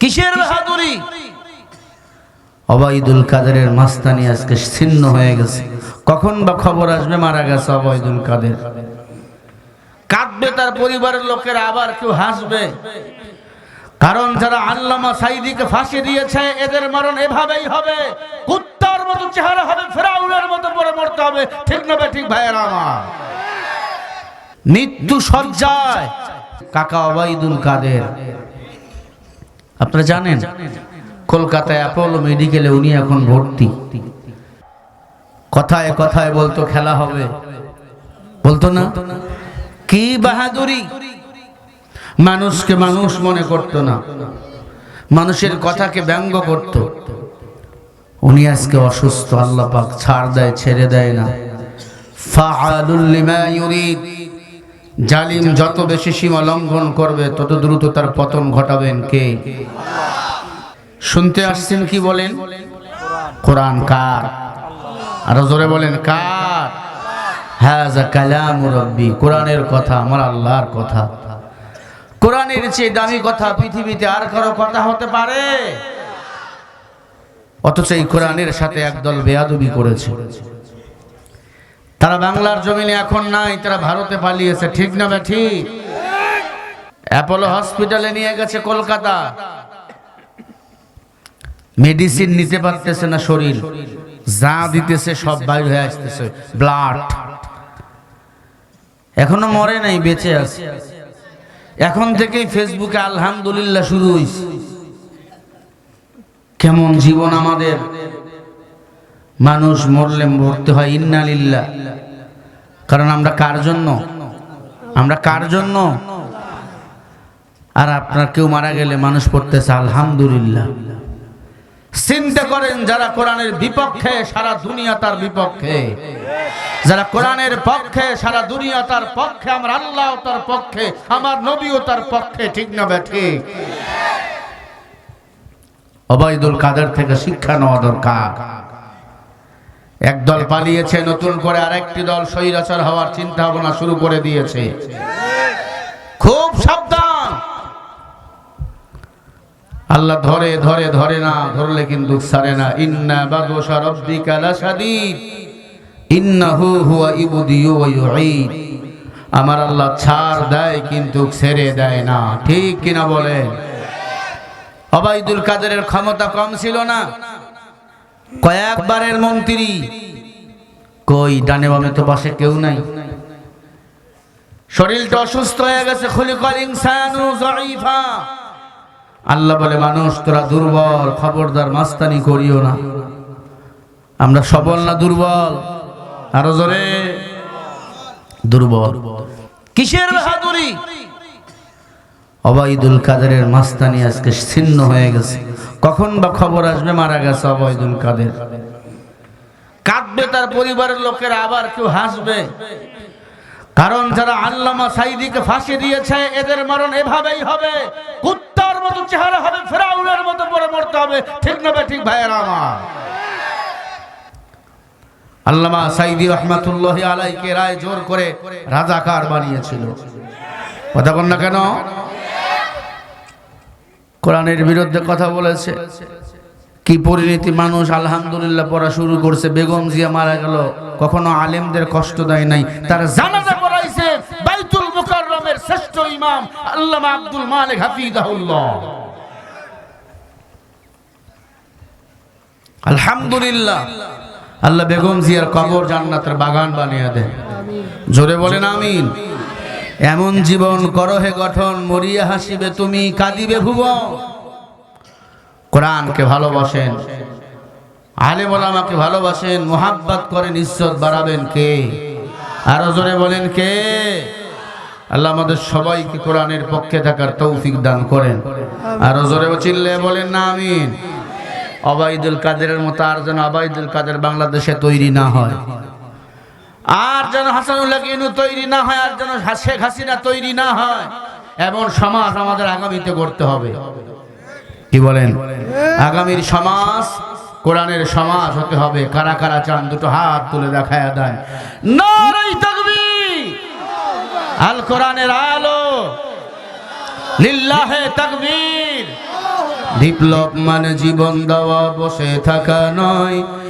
কিসের বাহাদুরি? অবাইদুল কাদেরের মাস্তানি আজকে ছিন্ন হয়ে গেছে। কখন বা খবর আসবে মারা গেছে অবাইদুল কাদের। কাঁদবে তার পরিবারের লোকেরা আবার কেউ হাসবে। কারণ যারা আল্লামা সাইদিকে ফাঁসি দিয়েছে এদের মরণ এভাবেই হবে। কুত্তার মতো চেহারা হবে ফেরাউনের মতো পরে মরতে হবে। ঠিক না ঠিক ভাইয়ের আমার? মৃত্যু সজ্জায়। কাকা অবাইদুল কাদের আপনারা জানেন, কলকাতায় অ্যাপোলো মেডিকেলে উনি এখন ভর্তি। কথায় কথায় বলতো খেলা হবে। বলতো না? কি বাহাদুরি? মানুষকে মানুষ মনে করত না। মানুষের কথাকে ব্যঙ্গ করত। উনি আজকে অসুস্থ, আল্লাহ পাক ছাড় দেয়, ছেড়ে দেয় না। ফাআলুল লিমা ইউরিদ। জালিম যত বেশি সীমা লঙ্ঘন করবে, তত দ্রুত তার পতন ঘটাবেন কে? শুনতে আসছেন কি বলেন? কোরআন কার? আরও জোরে বলেন, কার? হাজা কালাম রব্বি, কোরআনের কথা, আমার আল্লাহর কথা। কোরআনের চেয়ে দামি কথা পৃথিবীতে আর কারও কথা হতে পারে? অথচ এই কোরআনের সাথে একদল বেয়াদবি করেছে। তারা বাংলার জমিনে এখন নাই, তারা ভারতে পালিয়েছে। ঠিক না বা ঠিক? অ্যাপোলো হসপিটালে নিয়ে গেছে কলকাতা। মেডিসিন নিতে পারতেছে না শরীর। যা দিতেছে সব বাইর হয়ে আসতেছে। ব্লাড এখনও মরে নাই, বেঁচে আছে। এখন থেকেই ফেসবুকে আলহামদুলিল্লাহ শুরু হয়েছে কেমন জীবন আমাদের। মানুষ মরলে মরতে হয় ইন্নালিল্লাহ। কারণ আমরা কার জন্য? আমরা কার জন্য? আর আপনার কেউ মারা গেলে মানুষ পড়তেছে আলহামদুলিল্লাহ। চিন্তা করেন যারা কোরআনের বিপক্ষে সারা দুনিয়া তার বিপক্ষে। যারা কোরআনের পক্ষে সারা দুনিয়া তার পক্ষে, আমার আল্লাহ তার পক্ষে, আমার নবীও তার পক্ষে, ঠিক না ব্যাঠে অবাইদুল কাদের থেকে শিক্ষা নেওয়া দরকার। একদল পালিয়েছে, নতুন করে আরেকটি দল স্বৈরাচার হওয়ার চিন্তা ভাবনা শুরু করে দিয়েছে। খুব সাবধান! আল্লাহ ধরে ধরে ধরে না, ধরলে কিন্তু ছাড়ে না। ইন্না বাদশা রব্বিকা লাশাদীদ। ইন্নাহু হুয়া ইবদিয়ু ওয়া আমার আল্লাহ ছাড় দেয় কিন্তু ছেড়ে দেয় না। ঠিক কিনা বলেন? অবাইদুল কাদেরের ক্ষমতা কম ছিল না? কয়েকবারের মন্ত্রী। কই, ডানে বামে তো পাশে কেউ নাই। শরীরটা অসুস্থ হয়ে গেছে, খুলিকাল ইনসানু আল্লাহ বলে, মানুষ, তোরা দুর্বল, খবরদার, মাস্তানি করিও না। আমরা সবল না দুর্বল? আরও জোরে। দুর্বল। কিসের বাহাদুরি? অবাইদুল কাদেরের মাস্তানি আজকে ছিন্ন হয়ে গেছে। কখন বা খবর আসবে? মারা গেছে অবাইদুল কাদের। কাঁদবে তার পরিবারের লোকেরা, আবার কেউ হাসবে। কারণ যারা আল্লামা সাইদিকে ফাঁসি দিয়েছে, এদের মরণ এভাবেই হবে। কুত্তার মতো চেহারা হবে, ফেরাউনের মতো পরে মরতে হবে। ঠিক না ঠিক ভাইয়ের আমার? আল্লামা সাইদি রহমাতুল্লাহ আলাইকে রায় জোর করে রাজাকার বানিয়েছিল। কথা বল না কেন? কোরআনের বিরুদ্ধে কথা বলেছে। কি পরিণতি মানুষ আলহামদুলিল্লাহ পড়া শুরু করছে, বেগম জিয়া মারা গেল, কখনো আলেমদের কষ্ট দেয় নাই, তার জানাজা পড়াইছে বাইতুল মুকাররমের শ্রেষ্ঠ ইমাম আল্লামা আব্দুল মালিক হাফিজাহুল্লাহ। আলহামদুলিল্লাহ, আল্লাহ বেগম জিয়ার কবর জান্নাতের বাগান বানিয়ে দেন। জোরে বলেন আমিন। এমন জীবন করো হে গঠন, মরিয়া হাসিবে তুমি, কাঁদিবে ভুবন। কোরআনকে ভালোবাসেন, আলেম ভালোবাসেন, মোহাব্বত করেন, ইজ্জত বাড়াবেন কে? আরও জোরে বলেন কে? আল্লাহ আমাদের সবাইকে কোরআনের পক্ষে থাকার তৌফিক দান করেন। আরও জোরে চিল্লে বলেন না, আমিন। অবাইদুল কাদেরের মতো আর যেন অবাইদুল কাদের বাংলাদেশে তৈরি না হয়। আর যেন হাসানুল্লাহ ইনু তৈরি না হয়, আর যেন শেখ হাসিনা তৈরি না হয়, এমন সমাজ আমাদের আগামীতে করতে হবে। কি বলেন? আগামীর সমাজ, কোরআনের সমাজ হতে হবে। কারা কারা চান, দুটো হাত তুলে দেখায় দেন। আল কোরআনের আলো। লিল্লাহে তাকবীর। বিপ্লব মানে জীবন দেওয়া, বসে থাকা নয়।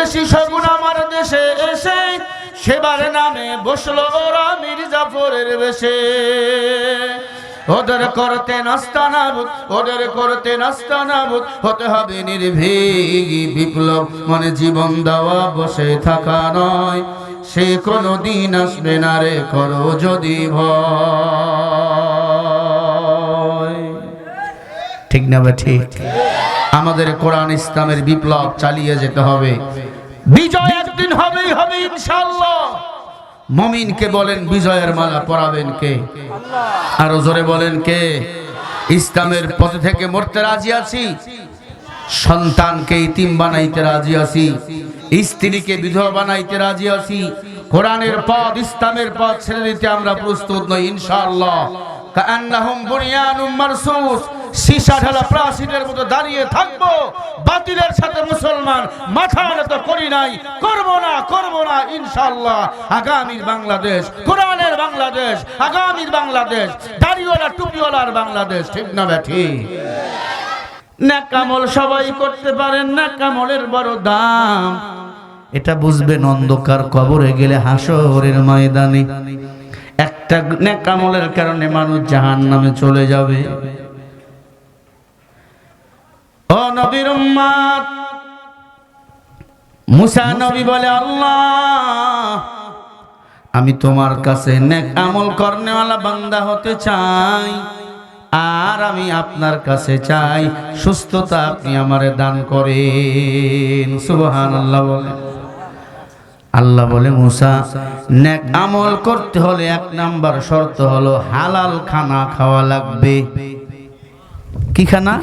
ভিন দেশি সগুন আমার দেশে এসে সেবার নামে বসল ওরা মির্জাফরের বেশে। ওদের করতে নাস্তানাবুদ ওদের করতে নাস্তানাবুদ হতে হবে নির্ভীক বিপ্লব। মানে জীবন দেওয়া, বসে থাকা নয়। সে কোনো দিন আসবে না রে, করো যদি ভয়। ঠিক না বা ঠিক? আমাদের কোরআন ইসলামের বিপ্লব চালিয়ে যেতে হবে। বিজয় একদিন হবেই হবে, ইনশাআল্লাহ। মমিনকে বলেন, বিজয়ের মালা পরাবেন কে? আরও জোরে বলেন কে? ইসলামের পথে থেকে মরতে রাজি আছি, সন্তানকে ইতিম বানাইতে রাজি আছি, স্ত্রীকে বিধবা বানাইতে রাজি আছি। কোরআনের পথ, ইসলামের পথ ছেড়ে দিতে আমরা প্রস্তুত নই, ইনশাআল্লাহ। কান্নাহুম বুনিয়ানুম মারসুস সীসা ঢালা প্রাচীরের মতো দাঁড়িয়ে থাকব। বাতিলের সাথে মুসলমান মাথা নত করি নাই। করব না করব না, ইনশাআল্লাহ। আগামীর বাংলাদেশ, কোরআনের বাংলাদেশ, আগামীর বাংলাদেশ, দাড়িওয়ালা, টুপিওয়ালার বাংলাদেশ, ঠিক না ব্যাঠি ন্যাকামল সবাই করতে পারেন, ন্যাকামলের বড় দাম। এটা বুঝবেন অন্ধকার কবরে গেলে হাসরের ময়দানে। একটা ন্যাকামলের কারণে মানুষ জাহান নামে চলে যাবে। নবীর উম্মাত। মুসা নবী বলে, আল্লাহ, আমি তোমার কাছে নেক আমল করনেওয়ালা বান্দা হতে চাই। আর আমি আপনার কাছে চাই সুস্থতা আপনি আমারে দান করেন। সুবহান আল্লাহ বলে। আল্লাহ বলে, মুসা, নেক আমল করতে হলে এক নাম্বার শর্ত হলো হালাল খানা খাওয়া লাগবে। কি খানা?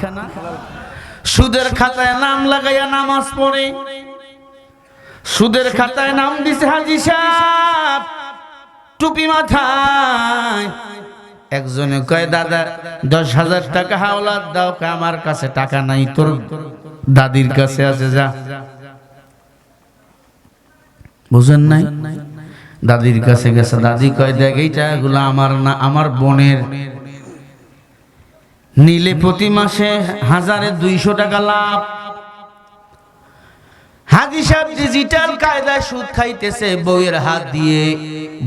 সুদের খাতায় নাম লাগাইয়া নামাজ পড়ে। সুদের খাতায় নাম দিছে হাজি সাহেব। টুপি মাথায়। একজনে কয়, দাদা, দশ হাজার টাকা হাওলাত দাও আমার কাছে টাকা নাই তোর দাদির কাছে আছে, যা। বুঝেন নাই? দাদির কাছে গেছে। দাদি কয়, দেখ, এই টাকাগুলো আমার না, আমার বোনের নিলে প্রতি মাসে হাজারে দুইশো টাকা লাভ। হাজি সাহেব ডিজিটাল কায়দায় সুদ খাইতেছে, বউয়ের হাত দিয়ে।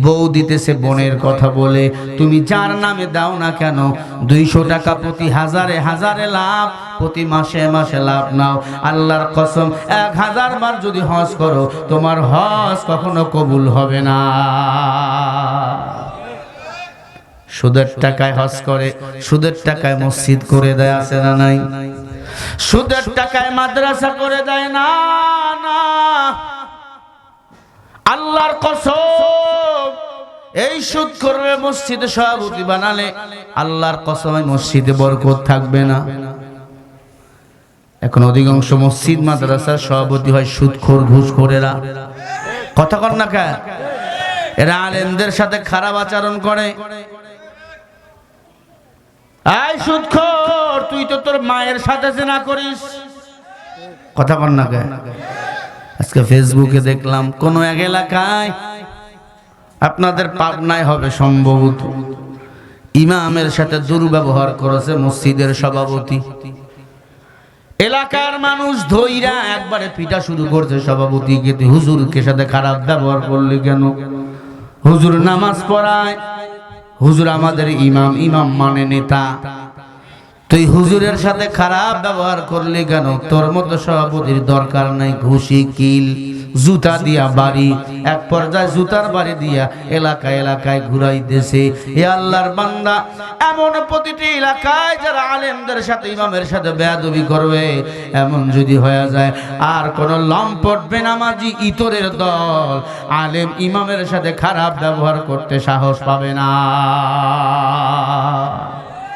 বউ দিতেছে বোনের কথা বলে, তুমি যার নামে দাও না কেন? দুইশো টাকা প্রতি হাজারে হাজারে লাভ, প্রতি মাসে মাসে লাভ নাও। আল্লাহর কসম, এক হাজার বার যদি হজ করো, তোমার হজ কখনো কবুল হবে না। সুদের টাকায় হজ করে, সুদের টাকায় মসজিদ করে দেয়, আছে না নাই? সুদের টাকায় মাদ্রাসা করে দেয়, না আল্লাহর কসম, এই সুদ করবে মসজিদে সভাপতি বানালে আল্লাহর কসম মসজিদে বরকত থাকবে না। এখন অধিকাংশ মসজিদ মাদ্রাসার সভাপতি হয় সুদখোর, ঘুষখোরেরা। কথা কর না এরা আলেমদের সাথে খারাপ আচরণ করে। আই সুদখোর তুই তো তোর মায়ের সাথে না করিস। কথা কর না আজকে ফেসবুকে দেখলাম, কোন এক এলাকায় আপনাদের পাবনায় হবে সম্ভবত। ইমামের সাথে দুর্ব্যবহার করেছে মসজিদের সভাপতি। এলাকার মানুষ ধইরা একবারে পিটা শুরু করছে সভাপতিকে। তুই হুজুরকে সাথে খারাপ ব্যবহার করলি কেন? হুজুর নামাজ পড়ায়। হুজুর আমাদের ইমাম ইমাম মানে নেতা। তুই হুজুরের সাথে খারাপ ব্যবহার করলি কেন? তোর মতো সভাপতির দরকার নাই, ঘুষি, কিল। জুতা দিয়া বাড়ি, এক পর্যায়ে জুতার বাড়ি দিয়া এলাকায় এলাকায় ঘুরাইতেছে। এ আল্লাহর বান্দা, এমন প্রতিটি এলাকায় যারা আলেমদের সাথে, ইমামের সাথে বেয়াদবি করবে, এমন যদি হয়ে যায়, আর কোন লম্পট বেনামাজি ইতরের দল আলেম ইমামের সাথে খারাপ ব্যবহার করতে সাহস পাবে না।